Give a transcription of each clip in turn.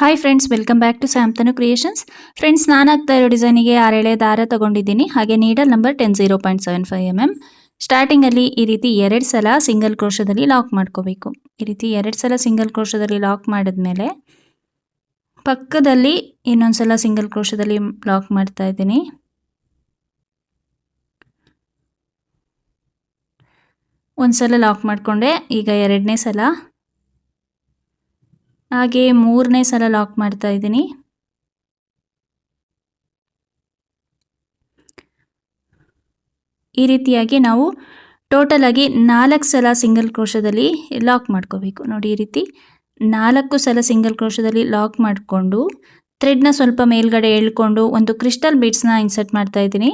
Hi friends welcome back to Samtanu creations friends ನಾನು ಇರೋ ಡಿಸೈನಿಗೆ ಆರೇಳೆ ದಾರ ತಗೊಂಡಿದ್ದೀನಿ. ಹಾಗೆ needle number ten zero point seven five M M ಸ್ಟಾರ್ಟಿಂಗಲ್ಲಿ ಈ ರೀತಿ ಎರಡು ಸಲ ಸಿಂಗಲ್ ಕ್ರೋಶದಲ್ಲಿ ಲಾಕ್ ಮಾಡ್ಕೋಬೇಕು. ಈ ರೀತಿ ಎರಡು ಸಲ ಸಿಂಗಲ್ ಕ್ರೋಶದಲ್ಲಿ ಲಾಕ್ ಮಾಡಿದ್ಮೇಲೆ ಪಕ್ಕದಲ್ಲಿ ಇನ್ನೊಂದು ಸಲ ಸಿಂಗಲ್ ಕ್ರೋಶದಲ್ಲಿ ಲಾಕ್ ಮಾಡ್ತಾ ಇದ್ದೀನಿ. ಒಂದು ಸಲ ಲಾಕ್ ಮಾಡಿಕೊಂಡೆ, ಈಗ ಎರಡನೇ ಸಲ ಹಾಗೆ ಮೂರನೇ ಸಲ ಲಾಕ್ ಮಾಡ್ತಾ ಇದ್ದೀನಿ. ಈ ರೀತಿಯಾಗಿ ನಾವು ಟೋಟಲ್ ಆಗಿ ನಾಲ್ಕು ಸಲ ಸಿಂಗಲ್ ಕ್ರೋಶದಲ್ಲಿ ಲಾಕ್ ಮಾಡ್ಕೋಬೇಕು. ನೋಡಿ ಈ ರೀತಿ ನಾಲ್ಕು ಸಲ ಸಿಂಗಲ್ ಕ್ರೋಶದಲ್ಲಿ ಲಾಕ್ ಮಾಡಿಕೊಂಡು ಥ್ರೆಡ್ನ ಸ್ವಲ್ಪ ಮೇಲ್ಗಡೆ ಎಳ್ಕೊಂಡು ಒಂದು ಕ್ರಿಸ್ಟಲ್ ಬೀಡ್ಸ್ನ ಇನ್ಸರ್ಟ್ ಮಾಡ್ತಾ ಇದ್ದೀನಿ.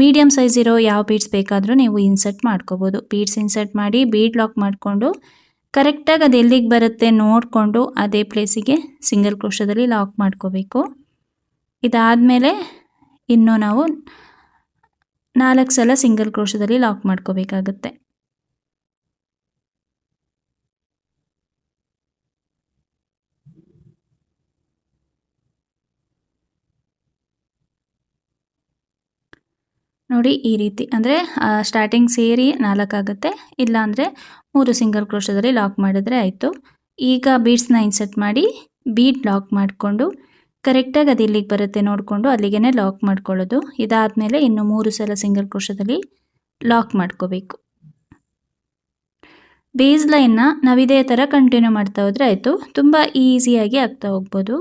ಮೀಡಿಯಮ್ ಸೈಜ್ ಇರೋ ಯಾವ ಬೀಡ್ಸ್ ಬೇಕಾದರೂ ನೀವು ಇನ್ಸರ್ಟ್ ಮಾಡ್ಕೋಬೋದು. ಬೀಡ್ಸ್ ಇನ್ಸರ್ಟ್ ಮಾಡಿ ಬೀಡ್ ಲಾಕ್ ಮಾಡಿಕೊಂಡು ಕರೆಕ್ಟಾಗಿ ಅದು ಎಲ್ಲಿಗೆ ಬರುತ್ತೆ ನೋಡಿಕೊಂಡು ಅದೇ ಪ್ಲೇಸಿಗೆ ಸಿಂಗಲ್ ಕ್ರೋಶದಲ್ಲಿ ಲಾಕ್ ಮಾಡ್ಕೋಬೇಕು. ಇದಾದಮೇಲೆ ಇನ್ನೂ ನಾವು ನಾಲ್ಕು ಸಲ ಸಿಂಗಲ್ ಕ್ರೋಶದಲ್ಲಿ ಲಾಕ್ ಮಾಡ್ಕೋಬೇಕಾಗತ್ತೆ. ನೋಡಿ ಈ ರೀತಿ ಅಂದರೆ ಸ್ಟಾರ್ಟಿಂಗ್ ಸೇರಿ ನಾಲ್ಕಾಗುತ್ತೆ ಇಲ್ಲ ಅಂದರೆ ಮೂರು ಸಿಂಗಲ್ ಕ್ರೋಶದಲ್ಲಿ ಲಾಕ್ ಮಾಡಿದ್ರೆ ಆಯಿತು. ಈಗ ಬೀಡ್ಸ್ನ ಇನ್ಸರ್ಟ್ ಮಾಡಿ ಬೀಡ್ ಲಾಕ್ ಮಾಡಿಕೊಂಡು ಕರೆಕ್ಟಾಗಿ ಅದು ಇಲ್ಲಿಗೆ ಬರುತ್ತೆ ನೋಡಿಕೊಂಡು ಅಲ್ಲಿಗೆ ಲಾಕ್ ಮಾಡ್ಕೊಳ್ಳೋದು. ಇದಾದಮೇಲೆ ಇನ್ನು ಮೂರು ಸಲ ಸಿಂಗಲ್ ಕ್ರೋಶದಲ್ಲಿ ಲಾಕ್ ಮಾಡ್ಕೋಬೇಕು. ಬೇಸ್ ಲೈನ್ನ ನಾವು ಇದೇ ಥರ ಕಂಟಿನ್ಯೂ ಮಾಡ್ತಾ ಹೋದರೆ ಆಯಿತು. ತುಂಬ ಈಸಿಯಾಗಿ ಆಗ್ತಾ ಹೋಗ್ಬೋದು.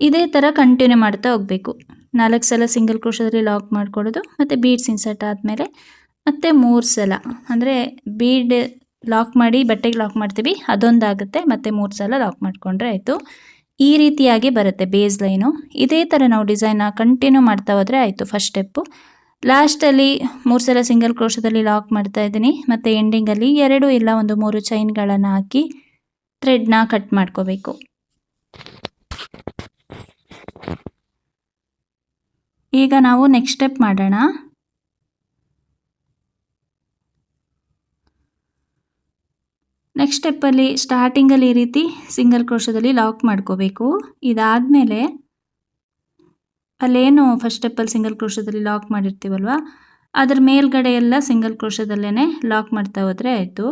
ಇದೇ ಥರ ಕಂಟಿನ್ಯೂ ಮಾಡ್ತಾ ಹೋಗಬೇಕು. ನಾಲ್ಕು ಸಲ ಸಿಂಗಲ್ ಕ್ರೋಶದಲ್ಲಿ ಲಾಕ್ ಮಾಡ್ಕೊಳ್ಳೋದು ಮತ್ತು ಬೀಡ್ಸ್ ಇನ್ಸರ್ಟ್ ಆದಮೇಲೆ, ಮತ್ತು ಮೂರು ಸಲ. ಅಂದರೆ ಬೀಡ್ ಲಾಕ್ ಮಾಡಿ, ಬಟ್ಟೆಗೆ ಲಾಕ್ ಮಾಡ್ತೀವಿ, ಅದೊಂದಾಗುತ್ತೆ, ಮತ್ತು ಮೂರು ಸಲ ಲಾಕ್ ಮಾಡಿಕೊಂಡ್ರೆ ಆಯಿತು. ಈ ರೀತಿಯಾಗಿ ಬರುತ್ತೆ ಬೇಸ್ ಲೈನು ಇದೇ ಥರ ನಾವು ಡಿಸೈನ್ನ ಕಂಟಿನ್ಯೂ ಮಾಡ್ತಾ ಹೋದರೆ ಆಯಿತು ಫಸ್ಟ್ ಸ್ಟೆಪ್ಪು ಲಾಸ್ಟಲ್ಲಿ ಮೂರು ಸಲ ಸಿಂಗಲ್ ಕ್ರೋಶದಲ್ಲಿ ಲಾಕ್ ಮಾಡ್ತಾ ಇದ್ದೀನಿ, ಮತ್ತು ಎಂಡಿಂಗಲ್ಲಿ ಎರಡು ಇಲ್ಲ ಒಂದು ಮೂರು ಚೈನ್ಗಳನ್ನು ಹಾಕಿ ಥ್ರೆಡ್ನ ಕಟ್ ಮಾಡ್ಕೋಬೇಕು. ಈಗ ನಾವು ನೆಕ್ಸ್ಟ್ ಸ್ಟೆಪ್ ಮಾಡೋಣ. ನೆಕ್ಸ್ಟ್ ಸ್ಟೆಪ್ಪಲ್ಲಿ ಸ್ಟಾರ್ಟಿಂಗಲ್ಲಿ ಈ ರೀತಿ ಸಿಂಗಲ್ ಕ್ರೋಶದಲ್ಲಿ ಲಾಕ್ ಮಾಡ್ಕೋಬೇಕು. ಇದಾದಮೇಲೆ ಅಲ್ಲೇನು ಫಸ್ಟ್ ಸ್ಟೆಪ್ಪಲ್ಲಿ ಸಿಂಗಲ್ ಕ್ರೋಶದಲ್ಲಿ ಲಾಕ್ ಮಾಡಿರ್ತೀವಲ್ವ? ಅದ್ರ ಮೇಲ್ಗಡೆ ಎಲ್ಲ ಸಿಂಗಲ್ ಕ್ರೋಶದಲ್ಲೇ ಲಾಕ್ ಮಾಡ್ತಾ ಹೋದರೆ ಆಯಿತು.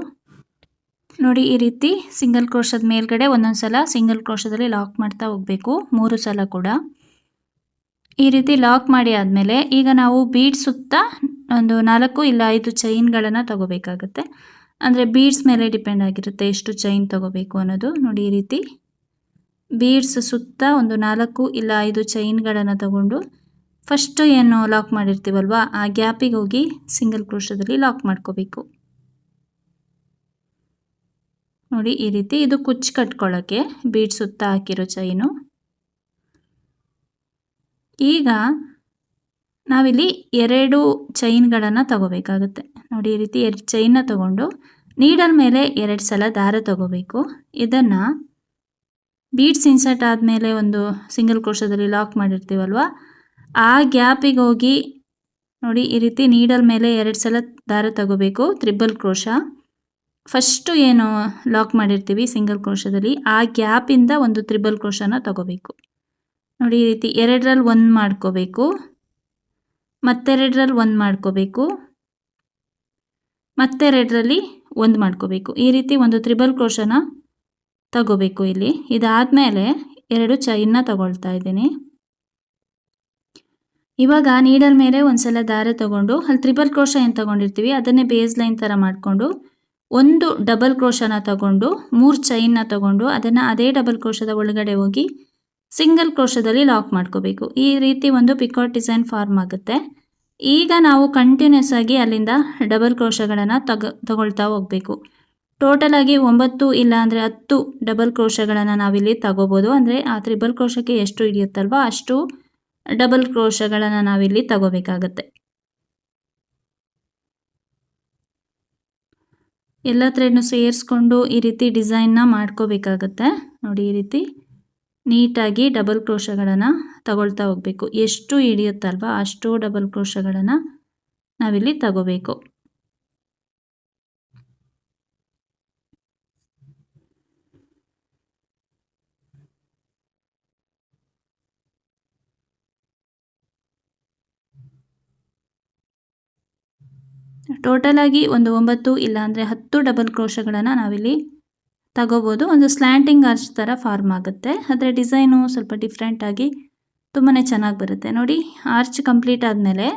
ನೋಡಿ ಈ ರೀತಿ ಸಿಂಗಲ್ ಕ್ರೋಶದ ಮೇಲ್ಗಡೆ ಒಂದೊಂದು ಸಲ ಸಿಂಗಲ್ ಕ್ರೋಶದಲ್ಲಿ ಲಾಕ್ ಮಾಡ್ತಾ ಹೋಗಬೇಕು. ಮೂರು ಸಲ ಕೂಡ. ಈ ರೀತಿ ಲಾಕ್ ಮಾಡಿ ಆದಮೇಲೆ ಈಗ ನಾವು ಬೀಡ್ ಸುತ್ತ ಒಂದು ನಾಲ್ಕು ಇಲ್ಲ ಐದು ಚೈನ್ಗಳನ್ನು ತಗೋಬೇಕಾಗುತ್ತೆ. ಅಂದರೆ ಬೀಡ್ಸ್ ಮೇಲೆ ಡಿಪೆಂಡ್ ಆಗಿರುತ್ತೆ ಎಷ್ಟು ಚೈನ್ ತಗೋಬೇಕು ಅನ್ನೋದು. ನೋಡಿ ಈ ರೀತಿ ಬೀಡ್ಸ್ ಸುತ್ತ ಒಂದು ನಾಲ್ಕು ಇಲ್ಲ ಐದು ಚೈನ್ಗಳನ್ನು ತಗೊಂಡು ಫಸ್ಟು ಏನು ಲಾಕ್ ಮಾಡಿರ್ತೀವಲ್ವ ಆ ಗ್ಯಾಪಿಗೆ ಹೋಗಿ ಸಿಂಗಲ್ ಕ್ರೋಶದಲ್ಲಿ ಲಾಕ್ ಮಾಡ್ಕೋಬೇಕು. ನೋಡಿ ಈ ರೀತಿ ಇದು ಕುಚ್ಚು ಕಟ್ಕೊಳ್ಳೋಕ್ಕೆ ಬೀಡ್ ಸುತ್ತ ಹಾಕಿರೋ ಚೈನು. ಈಗ ನಾವಿಲ್ಲಿ ಎರಡು ಚೈನ್ಗಳನ್ನು ತಗೋಬೇಕಾಗುತ್ತೆ. ನೋಡಿ, ಈ ರೀತಿ ಎರಡು ಚೈನ್ನ ತಗೊಂಡು ನೀಡಲ್ ಮೇಲೆ ಎರಡು ಸಲ ದಾರ ತಗೋಬೇಕು. ಇದನ್ನು ಬೀಡ್ಸ್ ಇನ್ಸರ್ಟ್ ಆದಮೇಲೆ ಒಂದು ಸಿಂಗಲ್ ಕೋಶದಲ್ಲಿ ಲಾಕ್ ಮಾಡಿರ್ತೀವಲ್ವ? ಆ ಗ್ಯಾಪಿಗೆ ಹೋಗಿ ನೋಡಿ, ಈ ರೀತಿ ನೀಡಲ್ ಮೇಲೆ ಎರಡು ಸಲ ದಾರ ತಗೋಬೇಕು ತ್ರಿಬಲ್ ಕ್ರೋಶ ಫಸ್ಟು ಏನು ಲಾಕ್ ಮಾಡಿರ್ತೀವಿ ಸಿಂಗಲ್ ಕ್ರೋಶದಲ್ಲಿ ಆ ಗ್ಯಾಪಿಂದ ಒಂದು ತ್ರಿಬಲ್ ಕ್ರೋಶನ ತಗೋಬೇಕು. ನೋಡಿ ಈ ರೀತಿ ಎರಡರಲ್ಲಿ ಒಂದು ಮಾಡ್ಕೋಬೇಕು. ಮತ್ತೆರಡರಲ್ಲಿ ಒಂದು ಮಾಡ್ಕೋಬೇಕು. ಮತ್ತೆರಡರಲ್ಲಿ ಒಂದು ಮಾಡ್ಕೋಬೇಕು. ಈ ರೀತಿ ಒಂದು ತ್ರಿಬಲ್ ಕ್ರೋಶನ ತಗೋಬೇಕು ಇಲ್ಲಿ. ಇದಾದಮೇಲೆ ಎರಡು ಚೈನ್ನ ತಗೊಳ್ತಾ ಇದ್ದೀನಿ. ಇವಾಗ ನೀಡಲ್ ಮೇಲೆ ಒಂದ್ಸಲ ದಾರ ತಗೊಂಡು, ಅಲ್ಲಿ ತ್ರಿಬಲ್ ಕ್ರೋಶ ಏನು ತಗೊಂಡಿರ್ತೀವಿ, ಅದನ್ನೇ ಬೇಸ್ ಲೈನ್ ಥರ ಮಾಡಿಕೊಂಡು, ಒಂದು ಡಬಲ್ ಕ್ರೋಶನ ತಗೊಂಡು, ಮೂರು ಚೈನ್ನ ತಗೊಂಡು, ಅದನ್ನು ಅದೇ ಡಬಲ್ ಕ್ರೋಶದ ಒಳಗಡೆ ಹೋಗಿ ಸಿಂಗಲ್ ಕ್ರೋಶದಲ್ಲಿ ಲಾಕ್ ಮಾಡ್ಕೋಬೇಕು. ಈ ರೀತಿ ಒಂದು ಪಿಕಾಟ್ ಡಿಸೈನ್ ಫಾರ್ಮ್ ಆಗುತ್ತೆ. ಈಗ ನಾವು ಕಂಟಿನ್ಯೂಸ್ ಆಗಿ ಅಲ್ಲಿಂದ ಡಬಲ್ ಕ್ರೋಶಗಳನ್ನು ತಗ, ತಗೊಳ್ತಾ ಹೋಗಬೇಕು. ಟೋಟಲ್ ಆಗಿ ಒಂಬತ್ತು ಇಲ್ಲ ಅಂದರೆ ಹತ್ತು ಡಬಲ್ ಕ್ರೋಶಗಳನ್ನು ನಾವಿಲ್ಲಿ ತಗೋಬೋದು. ಅಂದರೆ ಆ ತ್ರಿಬಲ್ ಕ್ರೋಶಕ್ಕೆ ಎಷ್ಟು ಹಿಡಿಯುತ್ತಲ್ವ ಅಷ್ಟು ಡಬಲ್ ಕ್ರೋಶಗಳನ್ನು ನಾವಿಲ್ಲಿ ತಗೋಬೇಕಾಗತ್ತೆ. ಎಲ್ಲ ಥ್ರೆಡ್ನು ಸೇರಿಸ್ಕೊಂಡು ಈ ರೀತಿ ಡಿಸೈನ್ನ ಮಾಡ್ಕೋಬೇಕಾಗತ್ತೆ. ನೋಡಿ ಈ ರೀತಿ. ನೀಟಾಗಿ ಡಬಲ್ ಕ್ರೋಶಗಳನ್ನು ತಗೊಳ್ತಾ ಹೋಗಬೇಕು. ಎಷ್ಟು ಹಿಡಿಯುತ್ತಲ್ವ ಅಷ್ಟು ಡಬಲ್ ಕ್ರೋಶಗಳನ್ನು ನಾವಿಲ್ಲಿ ತಗೋಬೇಕು. ಟೋಟಲ್ ಆಗಿ ಒಂದು ಒಂಬತ್ತು ಇಲ್ಲಾಂದರೆ ಹತ್ತು ಡಬಲ್ ಕ್ರೋಶಗಳನ್ನು ನಾವಿಲ್ಲಿ ತಗೋಬೋದು. ಒಂದು ಸ್ಲ್ಯಾಂಟಿಂಗ್ ಆರ್ಚ್ ಥರ ಫಾರ್ಮ್ ಆಗುತ್ತೆ. ಆದರೆ ಡಿಸೈನು ಸ್ವಲ್ಪ ಡಿಫ್ರೆಂಟಾಗಿ ತುಂಬಾ ಚೆನ್ನಾಗಿ ಬರುತ್ತೆ. ನೋಡಿ ಆರ್ಚ್ ಕಂಪ್ಲೀಟ್ ಆದಮೇಲೆ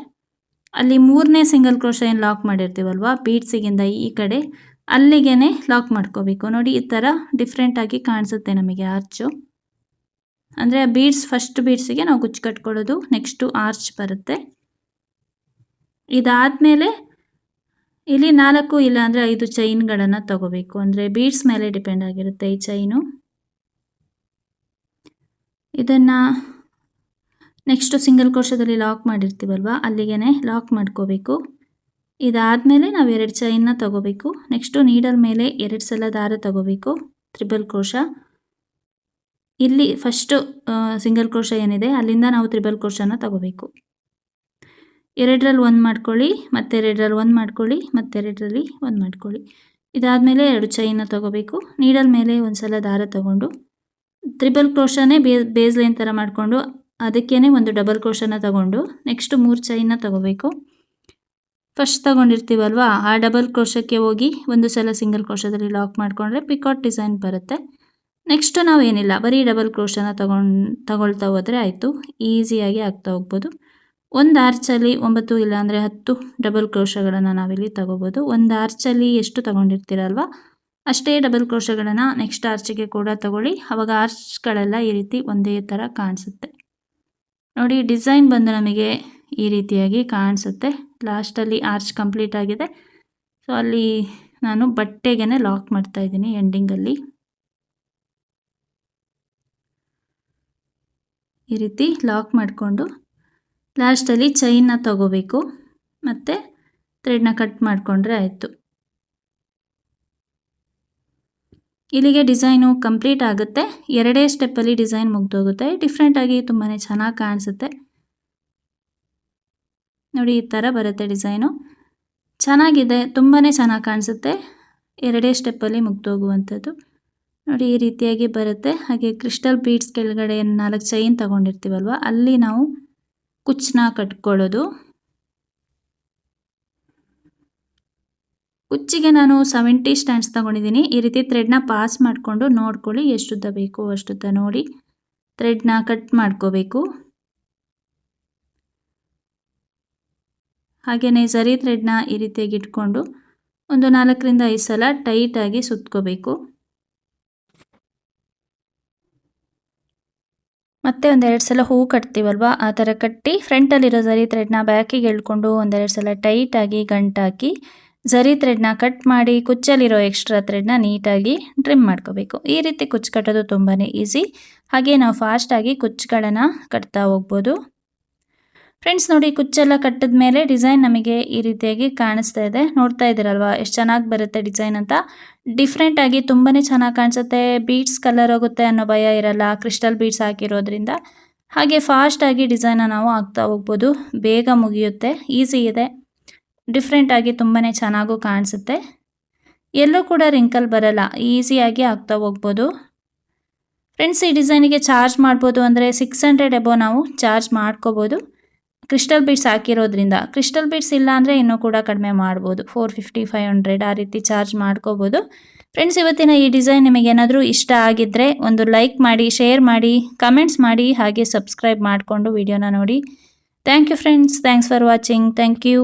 ಅಲ್ಲಿ ಮೂರನೇ ಸಿಂಗಲ್ ಕ್ರೋಶ ಏನು ಲಾಕ್ ಮಾಡಿರ್ತೀವಲ್ವ? ಬೀಡ್ಸಿಗಿಂದ ಈ ಕಡೆ ಅಲ್ಲಿಗೆ ಲಾಕ್ ಮಾಡ್ಕೋಬೇಕು. ನೋಡಿ, ಈ ಥರ ಡಿಫ್ರೆಂಟಾಗಿ ಕಾಣಿಸುತ್ತೆ ನಮಗೆ ಆರ್ಚು ಅಂದರೆ ಬೀಡ್ಸ್ ಫಸ್ಟ್ ಬೀಡ್ಸಿಗೆ ನಾವು ಗುಚ್ಚು ಕಟ್ಕೊಳ್ಳೋದು ನೆಕ್ಸ್ಟು ಆರ್ಚ್ ಬರುತ್ತೆ. ಇದಾದಮೇಲೆ ಇಲ್ಲಿ ನಾಲ್ಕು ಇಲ್ಲ ಅಂದರೆ ಐದು ಚೈನ್ಗಳನ್ನು ತಗೋಬೇಕು. ಅಂದರೆ ಬೀಡ್ಸ್ ಮೇಲೆ ಡಿಪೆಂಡ್ ಆಗಿರುತ್ತೆ ಈ ಚೈನು ಇದನ್ನು ನೆಕ್ಸ್ಟು ಸಿಂಗಲ್ ಕೋಶದಲ್ಲಿ ಲಾಕ್ ಮಾಡಿರ್ತೀವಲ್ವ? ಅಲ್ಲಿಗೆ ಲಾಕ್ ಮಾಡ್ಕೋಬೇಕು. ಇದಾದಮೇಲೆ ನಾವು ಎರಡು ಚೈನ್ನ ತಗೋಬೇಕು. ನೆಕ್ಸ್ಟು ನೀಡಲ್ ಮೇಲೆ ಎರಡು ಸಲ ದಾರ ತಗೋಬೇಕು. ತ್ರಿಬಲ್ ಕೋಶ ಇಲ್ಲಿ ಫಸ್ಟು ಸಿಂಗಲ್ ಕೋಶ ಏನಿದೆ, ಅಲ್ಲಿಂದ ನಾವು ತ್ರಿಬಲ್ ಕೋಶನ ತಗೋಬೇಕು. ಎರಡರಲ್ಲಿ ಒಂದು ಮಾಡ್ಕೊಳ್ಳಿ, ಮತ್ತೆ ಎರಡರಲ್ಲಿ ಒಂದು ಮಾಡ್ಕೊಳ್ಳಿ, ಮತ್ತೆ ಎರಡರಲ್ಲಿ ಒಂದು ಮಾಡ್ಕೊಳ್ಳಿ. ಇದಾದಮೇಲೆ ಎರಡು ಚೈನ ತೊಗೋಬೇಕು. ನೀಡಲ್ ಮೇಲೆ ಒಂದು ಸಲ ದಾರ ತಗೊಂಡು ತ್ರಿಬಲ್ ಕ್ರೋಶನೇ ಬೇ ಬೇಸ್ ಲೈನ್ ಥರ ಮಾಡಿಕೊಂಡು ಅದಕ್ಕೇ ಒಂದು ಡಬಲ್ ಕ್ರೋಶನ ತಗೊಂಡು ನೆಕ್ಸ್ಟ್ ಮೂರು ಚೈನ ತಗೋಬೇಕು. ಫಸ್ಟ್ ತಗೊಂಡಿರ್ತೀವಲ್ವಾ, ಆ ಡಬಲ್ ಕ್ರೋಶಕ್ಕೆ ಹೋಗಿ ಒಂದು ಸಲ ಸಿಂಗಲ್ ಕ್ರೋಶದಲ್ಲಿ ಲಾಕ್ ಮಾಡಿಕೊಂಡ್ರೆ ಪಿಕಾಟ್ ಡಿಸೈನ್ ಬರುತ್ತೆ. ನೆಕ್ಸ್ಟ್ ನಾವೇನಿಲ್ಲ, ಬರೀ ಡಬಲ್ ಕ್ರೋಶನ ತಗೊಂಡು, ತಗೊಳ್ತಾ ಹೋದರೆ ಆಯಿತು. ಈಸಿಯಾಗಿ ಆಗ್ತಾ ಹೋಗ್ಬೋದು. ಒಂದು ಆರ್ಚಲ್ಲಿ ಒಂಬತ್ತು ಇಲ್ಲ ಅಂದರೆ ಹತ್ತು ಡಬಲ್ ಕ್ರೋಶಗಳನ್ನು ನಾವಿಲ್ಲಿ ತಗೋಬೋದು. ಒಂದು ಆರ್ಚಲ್ಲಿ ಎಷ್ಟು ತಗೊಂಡಿರ್ತೀರಲ್ವ? ಅಷ್ಟೇ ಡಬಲ್ ಕ್ರೋಶಗಳನ್ನು ನೆಕ್ಸ್ಟ್ ಆರ್ಚಿಗೆ ಕೂಡ ತಗೊಳ್ಳಿ. ಆವಾಗ ಆರ್ಚ್ಗಳೆಲ್ಲ ಈ ರೀತಿ ಒಂದೇ ಥರ ಕಾಣಿಸುತ್ತೆ. ನೋಡಿ, ಡಿಸೈನ್ ಬಂದು ನಮಗೆ ಈ ರೀತಿಯಾಗಿ ಕಾಣಿಸುತ್ತೆ. ಲಾಸ್ಟಲ್ಲಿ ಆರ್ಚ್ ಕಂಪ್ಲೀಟ್ ಆಗಿದೆ. ಸೊ ಅಲ್ಲಿ ನಾನು ಬಟ್ಟೆಗೆ ಲಾಕ್ ಮಾಡ್ತಾ ಇದ್ದೀನಿ ಎಂಡಿಂಗಲ್ಲಿ ಈ ರೀತಿ ಲಾಕ್ ಮಾಡಿಕೊಂಡು ಲಾಸ್ಟಲ್ಲಿ ಚೈನ್ನ ತಗೋಬೇಕು. ಮತ್ತು ಥ್ರೆಡ್ನ ಕಟ್ ಮಾಡಿಕೊಂಡ್ರೆ ಆಯಿತು. ಇಲ್ಲಿಗೆ ಡಿಸೈನು ಕಂಪ್ಲೀಟ್ ಆಗುತ್ತೆ. ಎರಡೇ ಸ್ಟೆಪ್ಪಲ್ಲಿ ಡಿಸೈನ್ ಮುಗ್ದೋಗುತ್ತೆ. ಡಿಫ್ರೆಂಟಾಗಿ ತುಂಬಾ ಚೆನ್ನಾಗಿ ಕಾಣಿಸುತ್ತೆ. ನೋಡಿ, ಈ ಥರ ಬರುತ್ತೆ ಡಿಸೈನು ಚೆನ್ನಾಗಿದೆ ತುಂಬಾ ಚೆನ್ನಾಗಿ ಕಾಣಿಸುತ್ತೆ. ಎರಡೇ ಸ್ಟೆಪ್ಪಲ್ಲಿ ಮುಗ್ದೋಗುವಂಥದ್ದು. ನೋಡಿ, ಈ ರೀತಿಯಾಗಿ ಬರುತ್ತೆ. ಹಾಗೆ ಕ್ರಿಸ್ಟಲ್ ಬೀಡ್ಸ್ ಕೆಳಗಡೆ ನಾಲ್ಕು ಚೈನ್ ತಗೊಂಡಿರ್ತೀವಲ್ವ, ಅಲ್ಲಿ ನಾವು ಕುಚ್ಚನ್ನ ಕಟ್ಕೊಳ್ಳೋದು. ಕುಚ್ಚಿಗೆ ನಾನು ಸೆವೆಂಟಿ ಸ್ಟ್ಯಾಂಡ್ಸ್ ತಗೊಂಡಿದ್ದೀನಿ. ಈ ರೀತಿ ಥ್ರೆಡ್ನ ಪಾಸ್ ಮಾಡಿಕೊಂಡು ನೋಡ್ಕೊಳ್ಳಿ ಎಷ್ಟುದ್ದ ಬೇಕು, ಅಷ್ಟುದ್ದ ನೋಡಿ ಥ್ರೆಡ್ನ ಕಟ್ ಮಾಡ್ಕೋಬೇಕು. ಹಾಗೆಯೇ ಸರಿ ಥ್ರೆಡ್ನ ಈ ರೀತಿಯಾಗಿ ಇಟ್ಕೊಂಡು ಒಂದು ನಾಲ್ಕರಿಂದ ಐದು ಸಲ ಟೈಟಾಗಿ ಸುತ್ಕೋಬೇಕು. ಮತ್ತೆ ಒಂದೆರಡು ಸಲ ಹೂ ಕಟ್ತೀವಲ್ವ? ಆ ಥರ ಕಟ್ಟಿ ಫ್ರಂಟಲ್ಲಿರೋ ಝರಿ ಥ್ರೆಡ್ನ ಬ್ಯಾಕಿಗೆ ಎಳ್ಕೊಂಡು ಒಂದೆರಡು ಸಲ ಟೈಟಾಗಿ ಗಂಟಾಕಿ ಝರಿ ಥ್ರೆಡ್ನ ಕಟ್ ಮಾಡಿ ಕುಚ್ಚಲ್ಲಿರೋ ಎಕ್ಸ್ಟ್ರಾ ಥ್ರೆಡ್ನ ನೀಟಾಗಿ ಟ್ರಿಮ್ ಮಾಡ್ಕೋಬೇಕು. ಈ ರೀತಿ ಕುಚ್ಚು ಕಟ್ಟೋದು ತುಂಬಾ ಈಸಿ ಹಾಗೆ ನಾವು ಫಾಸ್ಟಾಗಿ ಕುಚ್ಚುಗಳನ್ನು ಕಟ್ತಾ ಹೋಗ್ಬೋದು. ಫ್ರೆಂಡ್ಸ್ ನೋಡಿ, ಕುಚ್ಚೆಲ್ಲ ಕಟ್ಟಿದ ಮೇಲೆ ಡಿಸೈನ್ ನಮಗೆ ಈ ರೀತಿಯಾಗಿ ಕಾಣಿಸ್ತಾ ಇದೆ. ನೋಡ್ತಾ ಇದ್ದೀರಲ್ವಾ, ಎಷ್ಟು ಚೆನ್ನಾಗಿ ಬರುತ್ತೆ ಡಿಸೈನ್ ಅಂತ. ಡಿಫ್ರೆಂಟಾಗಿ ತುಂಬಾ ಚೆನ್ನಾಗಿ ಕಾಣಿಸುತ್ತೆ. ಬೀಡ್ಸ್ ಕಲರ್ ಹೋಗುತ್ತೆ ಅನ್ನೋ ಭಯ ಇರಲ್ಲ ಕ್ರಿಸ್ಟಲ್ ಬೀಡ್ಸ್ ಹಾಕಿರೋದ್ರಿಂದ. ಹಾಗೆ ಫಾಸ್ಟಾಗಿ ಡಿಸೈನ ನಾವು ಹಾಕ್ತಾ ಹೋಗ್ಬೋದು. ಬೇಗ ಮುಗಿಯುತ್ತೆ ಈಸಿ ಇದೆ. ಡಿಫ್ರೆಂಟಾಗಿ ತುಂಬಾ ಚೆನ್ನಾಗೂ ಕಾಣಿಸುತ್ತೆ. ಎಲ್ಲೂ ಕೂಡ ರಿಂಕಲ್ ಬರಲ್ಲ ಈಸಿಯಾಗಿ ಆಗ್ತಾ ಹೋಗ್ಬೋದು. ಫ್ರೆಂಡ್ಸ್ ಈ ಡಿಸೈನಿಗೆ ಚಾರ್ಜ್ ಮಾಡ್ಬೋದು ಅಂದರೆ ಸಿಕ್ಸ್ ಹಂಡ್ರೆಡ್ ಎಬೋ ನಾವು ಚಾರ್ಜ್ ಮಾಡ್ಕೋಬೋದು. ಕ್ರಿಸ್ಟಲ್ ಬೀಡ್ಸ್ ಹಾಕಿರೋದ್ರಿಂದ, ಕ್ರಿಸ್ಟಲ್ ಬೀಡ್ಸ್ ಇಲ್ಲ ಅಂದರೆ ಇನ್ನೂ ಕೂಡ ಕಡಿಮೆ ಮಾಡ್ಬೋದು. ಫೋರ್ ಫಿಫ್ಟಿ ಫೈವ್ ಹಂಡ್ರೆಡ್ ಆ ರೀತಿ ಚಾರ್ಜ್ ಮಾಡ್ಕೋಬೋದು. ಫ್ರೆಂಡ್ಸ್ ಇವತ್ತಿನ ಈ ಡಿಸೈನ್ ನಿಮಗೇನಾದರೂ ಇಷ್ಟ ಆಗಿದ್ದರೆ ಒಂದು ಲೈಕ್ ಮಾಡಿ, ಶೇರ್ ಮಾಡಿ, ಕಮೆಂಟ್ಸ್ ಮಾಡಿ, ಹಾಗೆ ಸಬ್ಸ್ಕ್ರೈಬ್ ಮಾಡಿಕೊಂಡು ವಿಡಿಯೋನ ನೋಡಿ. Thank you friends thanks for watching thank you